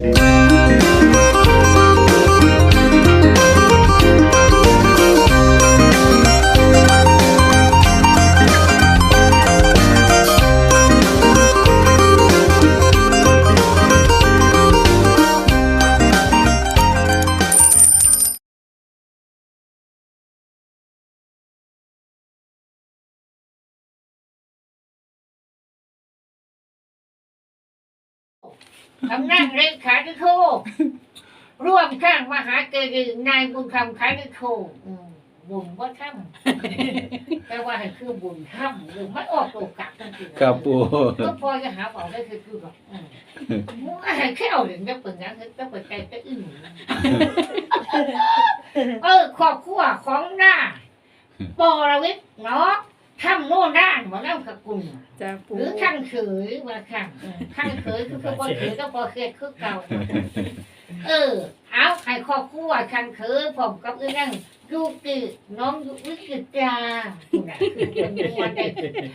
Música กำนันเลขาธิโทร่วมสร้างมหาเจดีย์นายบุญคำขาธิโทอืมบุญว่าถ้ำแต่ว่าให้คือบุญถ้ำหรือมันออกตัวกลับนั่นคือครับปูก็พอจะหาบอกได้คือคือแบบอืมว่าให้แค่เอาเหรียญจะเปิดงานจะเปิดใจจะอึ้งเออขอบครัวของหน้าปอระวิทย์เนาะถ้ำโน่น ด้านมาเล่ากับกุลจ้าปูหรือข้างเขยว่าข้างเออข้างเขยคือคือพอเขยก็พอเคยคือเก่า เออ เอาใครครอบครัวข้างเขยผมกับอีนั่งยูกิน้องยูวิกิจาคุณน่ะคือเป็นมวนได้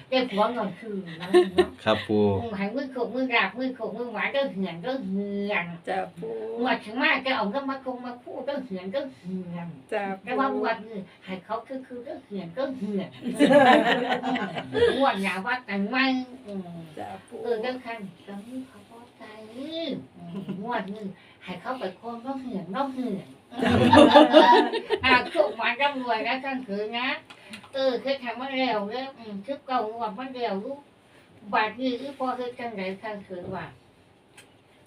ได้ผัวเงินคืนนะเนาะครับปูมึงใหายมือโขกมือดาบมือโขกมือหวานก็เหือนก็เหือนจ้าปูหมดถึงมากจะเอาก็มาคงมาพูดก็เหือนก็เหือนจ้าแต่ว่าวันนี้ให้เขาคือคือก็เหือนก็เหือนงวดหนาว่ากันไม่อืมจ้าปูเออเรื่องคันก็มีเขาพอใจงวดนึง ให้เขาไปโคนก็เหือนก็เหือนอ่าทุกวันร่ำรวยนะท่านคือนะ เออเคยทำมาแล้วเนี่ยอืมชิบเก่างวดมาแล้วลูกบาทนี้ที่พอเคยจังไรท่านคือว่า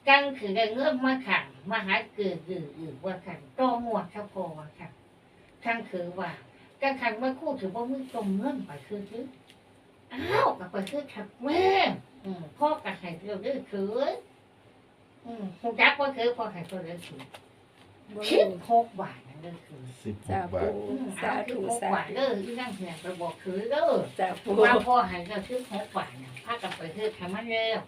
จังคือได้เงื่อนมาขังมาหาเกิดหรือหรือว่าขังโตหมวดชะพอค่ะท่านคือว่าจังขังมาคู่ถือว่ามึงตรงเงื่อนไปคือซื้ออ้าวกับไปคือถักแม่อืมพ่อกับไข่เรียวเด้อคืออืม คงจักว่าคือพ่อไข่ตัวเด้อคือคิดหกบาทนั่นเด้อคือสิบหจ้ากบาปูทอืมสาเอาคิธุดหกสาบาทธุเด้อที่นั่งเหียไปบอกคือเด้อจ้าปูว่าพ่อไข่ก็คิดหกบาทน่ะพากับไปคือทำมันเร็ว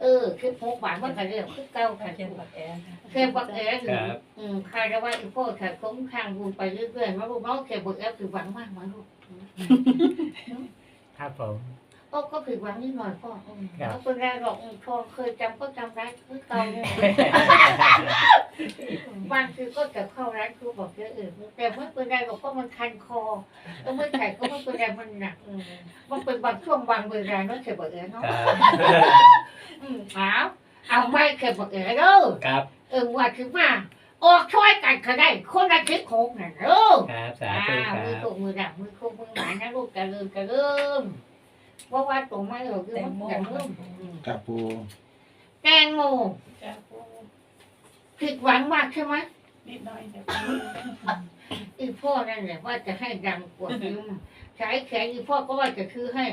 เออคิดหกบาทมันก็เร็วคือเก้าไข่เขียนตัวบักแอนเคยบอกแอร์อยู่อืมใครจะว่าอีพ่อไข่คุ้มข้างบุญไปเรื่อยๆมาลูกน้องเคยบอกแอร์คือหวังมากมาลูกครับผม ก็ก็ผิดหวังนิดหน่อยพ่ออืมครับ แล้วเป็นไรหรอกอืมพอเคยจำก็จำได้คือเก่าเนี่ยบางทีก็จะเข้าร้านครูบอกเยอะอื่นแต่ไม่เป็นไรหรอกเพราะมันคันคอแล้วไม่ใส่ก็ไม่เป็นไรมันหนักอืมมันเป็นบางช่วงบางเวลาเนาะเฉยบอกเออเนาะครับอืมเอาเอาไม่เคยบอกเออเด้อครับเออว่าถึงมาออกช่วยกันก็ได้คนละทิศโคกน่ะเด้อ ครับสาอ่าธุครัมือบ ถูกมือดับมือคุกมือหมายนะลูกกระลืมกระลืม เพราะว่าตัวไม่หรอกคือแตมังนโมกระลืมอืมครับปูแตงโมจ้าปูผิดหวังมากใช่ไหมนิดหน่อยจ้าปูอีพ่อนั่นแหละว่าจะให้ดังกว่ายืมใช้แขนอีพ่อก็ว่าจะคือให้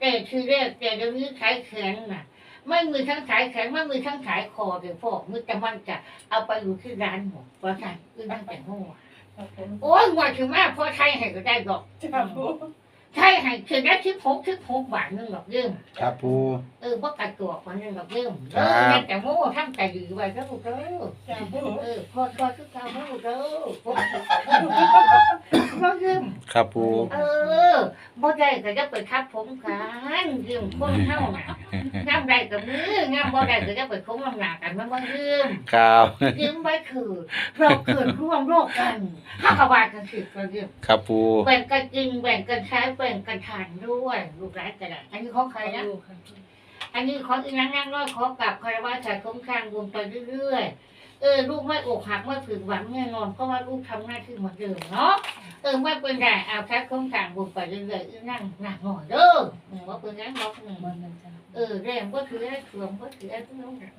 แต่คือแรกแต่เดี๋ยวนี้ใช้แขนน่ะ ไม่มีทั้งสายแขนไม่มีทั้งสายคอเดี๋ยวพ่อมือแต่มันจะเอาไปอยู่ที่ร้านหมดเพราะใช่คือนั่งแต่งห้องว่ะครับผมโอ้ยว่าถึงแม่พ่อใช้ให้ก็ได้ดอกจ้าปู ใช่ให้คือได้ที่พกที่พกบาทหนึงดอกเรื่องครับปู เออพวกกระตัวคนหนึงดอกเรื่องครัเอบอนั่นแต่โม่ทำแต่ดีไว้ก็ถูกเด้อจ้าปูเออพ่อพ่อคือเก่าไม่ถูกเด้อพ่อพ่อเรื่อง ครับปู เออบ่ได้ก็จะไปทับผมกันเรื่องคนเท่าน่ะ งามได้กับมืองามบ่ได้ก็จะไปคงลำหนากันมันบ่เรื่องครับ ยืมไว้คือเราเกิดร่วมโลกกันถ้ากบากันสิก็เรื่องครับปูแบ่งกันกินแบ่งกันใช้แบ่งกันทานด้วยลูกหลานกันอะอันนี้ของใครนะอันนี้ของอีนังนั่งร้อยขอกลับคารวะชายคุ้มข้างวงไปเรื่อยๆเออลูกไม่อกหักไม่ผิดหวังแน่นอนเพราะว่าลูกทำหน้าที่เหมือนเดิมเนาะ เออไม่เป็นไรเอาแค่คุ้มข้างวงไปเรื่อยๆอีนั่งหนักหน่อยเด้ออืมว่าเป็นงั้นบอกอืมมันมันจ้าเออแรงก็ถือไอ้เขื่อมก็ถือไอ้พวกนู้นน่ะ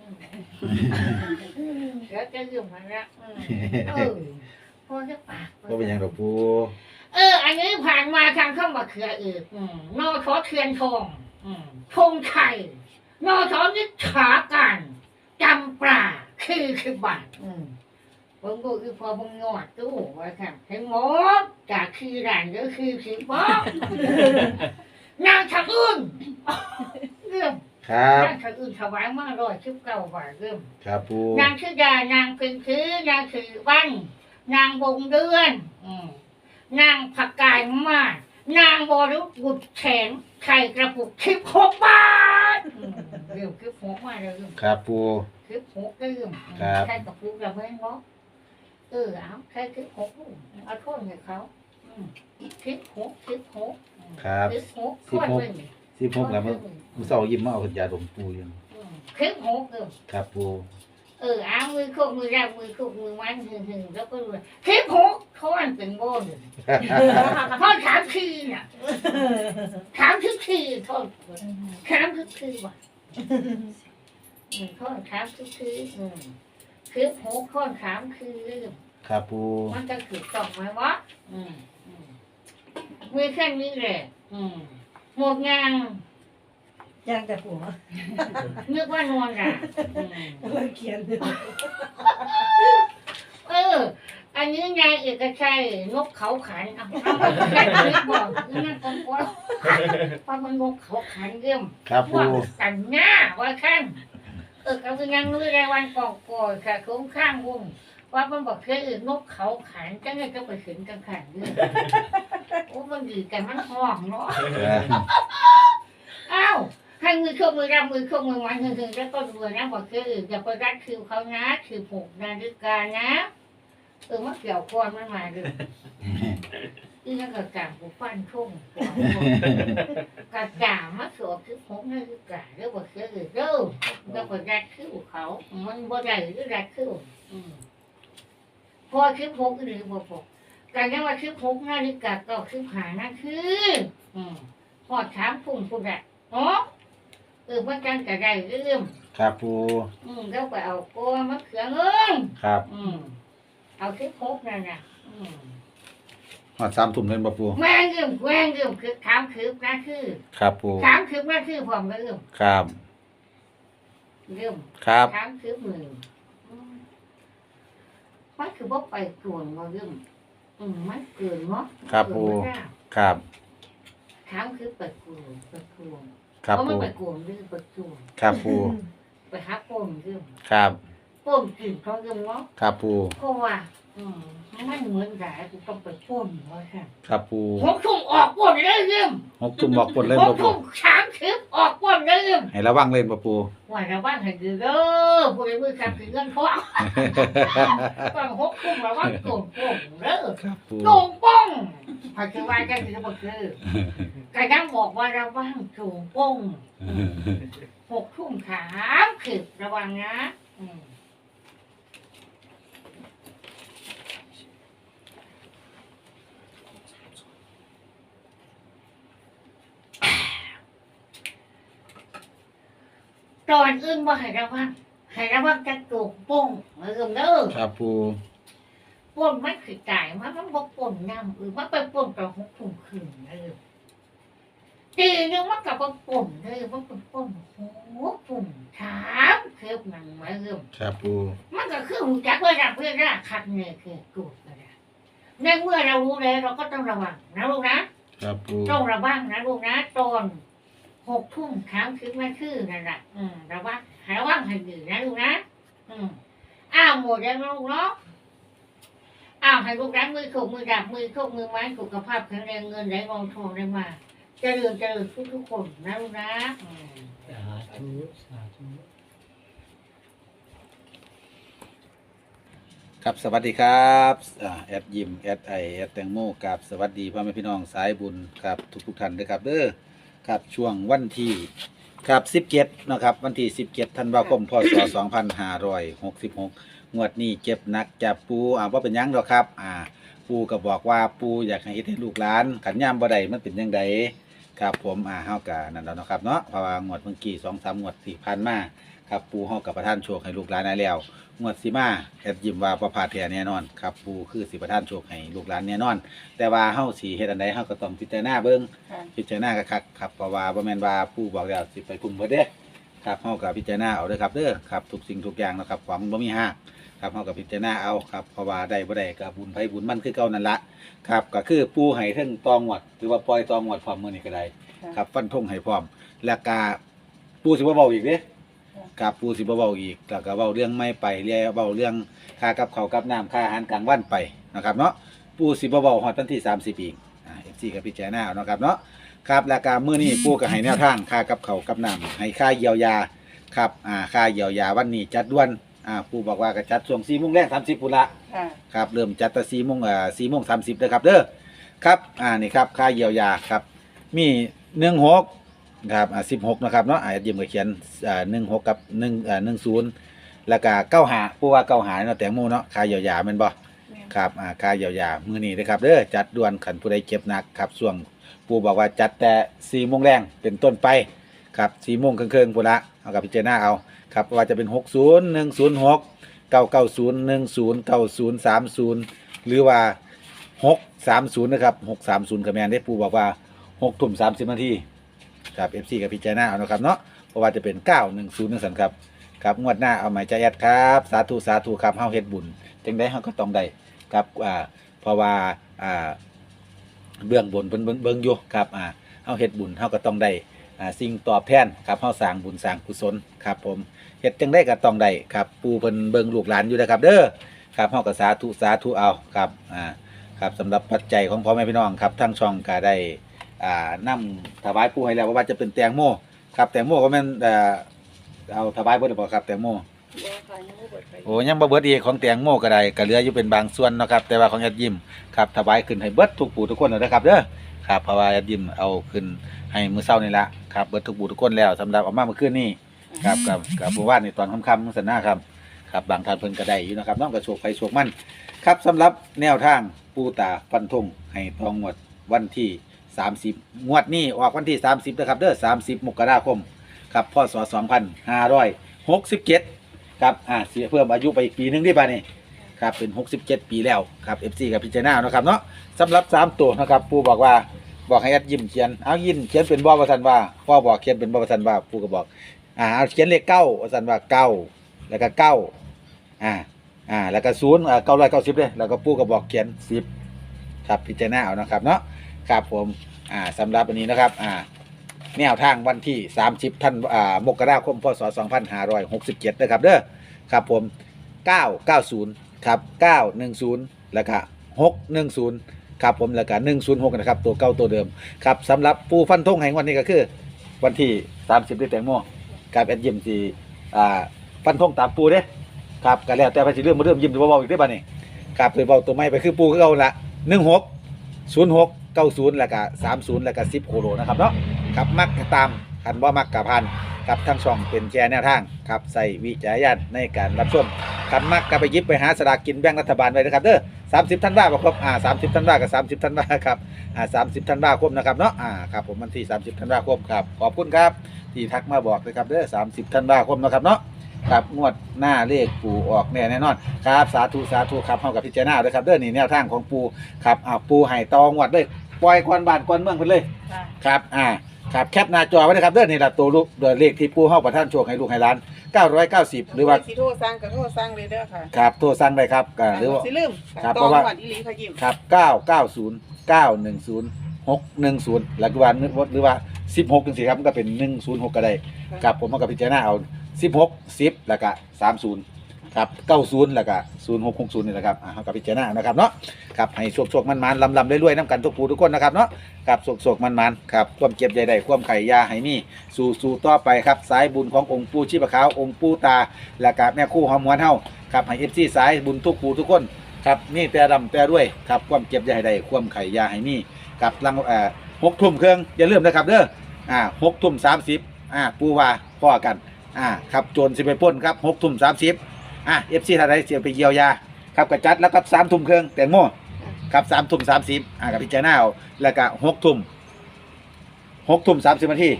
อืมเดี๋ยวจะยุ่งมันละอืมเออพอจะปากก็เป็นอย่างดอกปูเออ อันนี้ผ่านมาทางเข้ามาเขืออื่นอืมนอชอเทียนทองอืมธงชัยนอชอนิชาการจำปลาคือคือบาทอืม ผมก็คือพอผมงอดตู้ไว้ค่ะเห็นหมดจากคือด่านก็คือสิบบอกนางชักอื่นเรื่องครับนางชักอื่นถวายมากร้อยชิบเก้าบาทเรื่องครับปูนางชื่อยานางเป็นคือนางคือวันนางวงเดือนอืมนางผักกายมากนางบรุษบุตรแขนไข่กระปุกคิบหกบาทอืมเรื่องคิบหกมาเลยครับปูเคือหกลืมครับใครกับปูกับเพื่อนบอกเออเอาใครคือหกลูกเอาโทษให้เขาอืมคือหกคือหกครับคือหกสิบหกโทษเลยสิบหกแล้วมื้อมื้อเช้ายิ้มมาเอายาดมปูอยู่อืมคือหกเออครับปูเออเอามือคุกมือแรกมือคุกมือมันหึงหึงแล้วก็รู้ว่าคือหกเขาอันเป็นโบนพ่อถามคือน่ะถามคือคือโทษถามคือคือว่ะอืมข้อถามคือคืออืมคือหกข้อถามคือ ครับปูมันจะถูกต้องไหมวะอืมอืมมือแค่นี้แหละอืมหมดงานย่างแต่หัวนึกว่านอนอะอืมเราเขียนเออ อันนี้นายเอกชัยนกเขาขันเอาเอาไปแค่นี้บอกนั่นก็พอเพราะมันนกเขาขันเรื่อง ครับว่าปูกันหน้าว่าขั้นเออเขาคือยังรู้ในวันก่อนก่อนค่ะคุ้มข้างวง ว่ามันบอกเคยอื่นนกเขาขันจังไงก็ไปถึงกันขันเรื่องโอ้มันดีกันมันห้องเนาะอ้าวให้มือเข้ามือรับมือเข้ามือมันถึงๆแล้วก็ดูนะบอกคืออย่าไปรัดคิวเขานะคือผูกนาฬิกานะเออมาเกี่ยวคอนมันมาเลยอีนั่นก็กางผูฟันทุ่งกระจ่ามาสวมคือผมนาฬิกาแล้วบอกคือเด้อแล้วก็รัดคิวเขา มันบ่ได้หรือรัดคิวอืมพ อคือพกหรือบ่พกการยังว่าคือพกนาฬิกาก็คือหานั่นคืออืมพอถามพุ่งพุ่งอะอ๋อเออมันกันกระไรเรื่องครับปูอืมแล้วไปเอาโกมะเขือเงินครับอืมเอาที่พกนั่นน่ะอืมฮอด3ทุ่มเล่นบ่ปูแม่งเรื่องแม่งเรื่องคือถามคือนะคือครับปูถามคือนะคือผมก็เรื่องครับเรื่องครับถามคือมืออืม มันคือว่าไปกวนมาเรื่องอืมมันเกินเนาะครับปูเกินมาแล้วครับถามคือไปกวนไปกวนครับเพราะมันปูไปกวนเรื่องไปกวนครับปูไปหาปมเรื่องครับป้นกินเขาเรื่องเนาะครับปูเพราะว่า อืมมันเหมือนกันกูต้องไปป้นว่าค่ะครับปูหกทุ่มออกป้นเลยเรื่องหกทุ่มบอกปลดเล่นหบ่กปูทุ่มสามสิบออกป้นเลยเรื่องให้ระวังเล่นบ่ปู ว่าระว่างให้ดีเด้อผู้ใดมือขับถึงเงินทองตอนหกทุ่มระว่างโกงโป่งเด้อครับปูโกงป้องพอคือว่าจะคือบ่คือก็ยังบอกว่าระว่างโกงป้องหกทุ่มสามสิบระวังนะ อืม ตอนอื่นว่าให้ระวังให้ระวังจะตูกป่งเออเด้อครับปูป่นมันคือจ่ายมันมันบ่ป่นน้ำเออมันไปป่นตอนหกทุ่มคืนเออตีนึงมันกับบ่ป่นเลยมันเป็นป่นหกทุ่มสามเคืบหนังมาเริ่มครับปูมันก็คือหูจักเพื่อนรักเพื่อนรักคัดเนี่ยคือกูดก็ได้ในเมื่อเรารู้แล้วเราก็ต้องระวังนะลูกนะครับปูต้องระวังนะลูกนะตอน หกทุ่มครั้งคือแม่คือนั่นแหละอืมระวังหาระวังให้ดีนะลูกนะ อืมอ้าวหมดแล้วนะลูกเนาะอ้าวให้ลูกรักมือขบมือดับมือขบมือไม้สุขภาพแข็งแรงเงินไหลกองทองได้มาเจริญเจริญทุกทุกๆคนนะลูกนะอืมสาธุสาธุ ครับสวัสดีครับอ่าแอดยิมแอดไอแอดแตงโมกับสวัสดีพ่อแม่พี่น้องสายบุญครับทุกทุกๆท่านด้วยครับเด้อ ครับช่วงวันที่ครับสิบเก็ดนะครับวันที่สิบเจ็ดธันวาคมพศ2566งวดนี้เจ็บหนักจับปูอ่าว่าเป็นหยังดอกครับ อ่า ปูก็บอกว่าปูอยากให้เฮ็ดให้ลูกหลานขันยามบ่ได้มันเป็นยังไงครับผมอ่าเฮาก็นั่นแล้วเนาะครับเนาะเพราะว่างวดเมื่อกี้สองสามงวดสี่พันมา ครับปูเฮากับประทานโชคให้ลูกหลานได้แล้ว งวดสิมาแอดยิ้มว่าประพลาดแท้แน่นอนครับปูคือสิประทานโชคให้ลูกหลานแน่นอน แต่ว่าเฮาสิเฮ็ดอันใดเฮาก็ต้องพิจารณาเบิ่งพิจารณาคักๆครับเพราะว่าบ่แม่นว่าผู้บอกแล้วสิไปคุมเบิดเด้ครับเฮาก็พิจารณาเอาเด้อครับเด้อครับทุกสิ่งทุกอย่างนะครับความบ่มีหักครับเฮาก็พิจารณาเอาครับเพราะว่าได้บ่ได้ก็บุญไผบุญมันคือเก่านั่นละครับก็คือปูให้เทั้งตองวดหรือว่าปล่อยตองวดพร้อมมื้อนี้ก็ได้ครับฟันธงให้พร้อม แล้วก็ปูสิบ่เว้าอีกเด้ กับปูสิบเบาอีกแล้วก็เบาเรื่องไม่ไปเรียเบาเรื่องค่ากับเขาวกับน้ำค่าอาหารกลางวันไปนะครับเนาะปูสิบเบาฮอดวันที่สามสิบอีกอ่าเอฟซีกับพี่แจน่าเอาเนาะครับเนาะครับแล้วก็มื้อนี้ปูก็ให้แนวทางค่ากับเขาวกับน้ำให้ค่าเยียวยาครับอ่าค่าเยียวยาวันนี้จัดด่วนอ่าปูบอกว่าก็จัดช่วง4โมงแรก30พุ่นละค่ะ ครับเริ่มจัดแต่4โมงอ่า4โมง30นะครับเด้อครับอ่านี่ครับค่าเยียวยาครับมี16 ครับอ่า16นะครับเนาะอ่ายิ้มก็เขียนอ่า16กับ1อ่า10แล้วก็95ปูว่า95เนาะแตงโมเนาะค่าเยียวยาแม่นบ่ครับอ่าค่าเยียวยามื้อนี้นะครับเด้อจัดด่วนขันผู้ใดเจ็บหนักครับช่วงปู่บอกว่าจัดแต่4โมงแรงเป็นต้นไปครับ4โมงครึ่งๆพุ่นละเอากับพิจารณาเอาครับว่าจะเป็น60 106 990 10 90 30หรือว่า630นะครับ630คะแนนได้ปู่บอกว่า6ทุ่ม30นาที ครับ FC กับพิจารณาเอานะครับเนาะเพราะว่าจะเป็น910นั่นสันครับครับงวดหน้าเอาหมายใจยัดครับสาธุสาธุครับเฮาเฮ็ดบุญจังได้เฮาก็ต้องได้ครับอ่าเพราะว่าอ่าเบื้องบนเบิ่งเบิ่งเบิ่งอยู่ครับอ่าเฮาเฮ็ดบุญเฮาก็ต้องได้อ่าสิ่งตอบแทนครับเฮาสร้างบุญสร้างกุศลครับผมเฮ็ดจังได้ก็ต้องได้ครับปู่เพิ่นเบิ่งลูกหลานอยู่นะครับ เด้อครับเฮาก็สาธุสาธุเอาครับอ่าครับสำหรับปัจจัยของพ่อแม่พี่น้องครับทั้งช่องก็ได้ อ่านํถวายปู่ให้แล้วว่าจะเป็นแตงโมครับแตงโมก็แม่นเอ่อเอาถวายเบิดแล้วบ่ครับแตงโมโอ้ยังบ่เบิดอีกของแตงโมก็ได้ก็เหลืออยู่เป็นบางส่วนเนาะครับแต่ว่าของแอดยิมครับถวายขึ้นให้เบิดทุกปู่ทุกคนแล้วนะครับเด้อครับเพราะว่าแอดยิมเอาขึ้นให้มื้อเช้านี่ละครับเบิดทุกปู่ทุกคนแล้วสำหรับเอามาเมื่อคืนนี้ครับกับกับเมื่อวานในตอนค่ำๆมื้อสันหน้าครับครับบางท่านเพิ่นก็ได้อยู่นะครับน้องกระโชคไปโชคมันครับสำหรับแนวทางปู่ตาฟันธงให้ตองวดวันที่ 30งวดนี้ออกวันที่30นะครับเด้อ30มสิบมกราคมครับพศ2567ครับอ่าเสียเพิ่มอายุไปอีกปีหนึงได้ป่ะนี่ครับเป็น67ปีแล้วครับ FC กับพิจารณานะครับเนาะสำหรับ3ตัวนะครับปูบอกว่าบอกให้แอดยิ้มเขียนเอายินเขียนเป็นบ่ประสันว่าพ่อบอกเขียนเป็นบ่ประสันว่าปูก็บอกอ่าเอาเขียนเลขเก้าประสันว่าเก้าแล้วก็เก้าอ่าอ่าแล้วก็ศูนย์อ่าเก้าร้อยเก้าสิบเลยแล้วก็ปูก็บอกเขียนสิบครับพิจารณาเอานะครับเนาะ ครับผมอ่าสำหรับวันนี้นะครับอ่าแนวทางวันที่ 30ท่านอ่ามกราคมพศ2567นะครับเด้อครับผม 990ครับ910 แล้วก็610ครับผมแล้วก็106นะครับตัวเก้าตัวเดิมครับสำหรับปูฟันธงแห่งวันนี้ก็คือ วันที่ 30ได้แตงโมกับแอดยิมที่อ่าฟันธงตามปูเด้ครับก็แล้วแต่ไปสิเรื่องมาเริ่มยิ้มจะบ่เว้าอีกได้อบ่นี่ครับเลยเว้าตัวใหม่ไปคือปูคือเอาละ16 06 90แล้วก็30แล้วก็10โคโลนะครับเนาะครับมักก็ตามคันบ่มักกับพันครับทั้งช่องเป็นแชร์แนวทางครับใส่วิจารณญาณในการรับชมคันมักก็ไปยิบไปหาสลากกินแบ่งรัฐบาลไว้นะครับเด้อ30ธันวาคมครบอ่า30ธันวากับ30ธันวาครับอ่า30ธันวาคมนะครับเนาะอ่าครับผมวันที่30ธันวาคมครับขอบคุณครับที่ทักมาบอกนะครับเด้อ30ธันวาคมนะครับเนาะครับงวดหน้าเลขปูออกแน่แน่นอนครับ สาธุสาธุครับเฮากับพิจารณาด้วยครับเด้อนี่แนวทางของปูครับอ่าปูให้ตองวดเลย ปล่อยควันบ้านควันเมืองไปเลย ค่ะครับ อ่า ครับ แคปหน้าจอไว้นะครับเด้อนี่ละตัวลูกตัวเลขที่ผู้เฮาประท่านโชคให้ลูกให้ร้าน 990 หรือว่า สิโทรสั่งก็โทรสั่งเลยเด้อค่ะครับ โทรสั่งได้ครับอ่าหรือว่า สิลืมครับตเพองราะว่าหวัดอีหลีค่ะยิ้มครับ 990 910 610 แล้วก็ว่าหรือว่า 16จังซี่ครับมันก็เป็น 106 ก็ได้ ครับผมมันก็พิจารณาเอา 16 10 แล้วก็30 ครับ90แล้วก็0660นี่แหละครับอ่าเฮาก็พิจารณานะครับเนาะครับให้โชคๆมันๆลำๆรวยๆน้ำกันทุกผู้ทุกคนนะครับเนาะครับโศกๆมันๆครับความเจ็บใหญ่ได้ความไข่ยาให้มีสู่สู่ต่อไปครับสายบุญขององค์ปู่ชีพขาวองค์ปู่ตา และกับแม่คู่หอมหวนเฮาครับให้เอฟซีสายบุญทุกผู้ทุกคนครับนี่แต่ดำแต่ด้วยครับความเจ็บใหญ่ได้ความไข่ยาให้มีกับลังเอ่อหกทุ่มเครื่องอย่าลืมนะครับเด้ออ่าหกทุ่มสามสิบอ่าปูว่าพ่อกันอ่าครับโจรสิไปป้นครับหกทุ่มสามสิบ อะเอฟซีท่านใดเสียไปเยียวยาครับกระจัดแล้วกับสามทุ่มเครื่องแตงโมครับสามทุ่มสามสิบอะกับพิจารณาเอาแล้วก็หกทุ่มหกทุ่มสามสิบนาที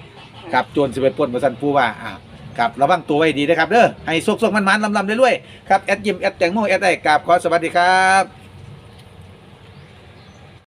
ครับจวนสิบเอ็ดปนมาสันปูว่าอะครับระวังตัวไว้ดีนะครับเด้อให้สุกๆมันๆลำๆเรื่อยๆครับแอดยิมแอดแตงโมแอดได้กราบขอสวัสดีครับ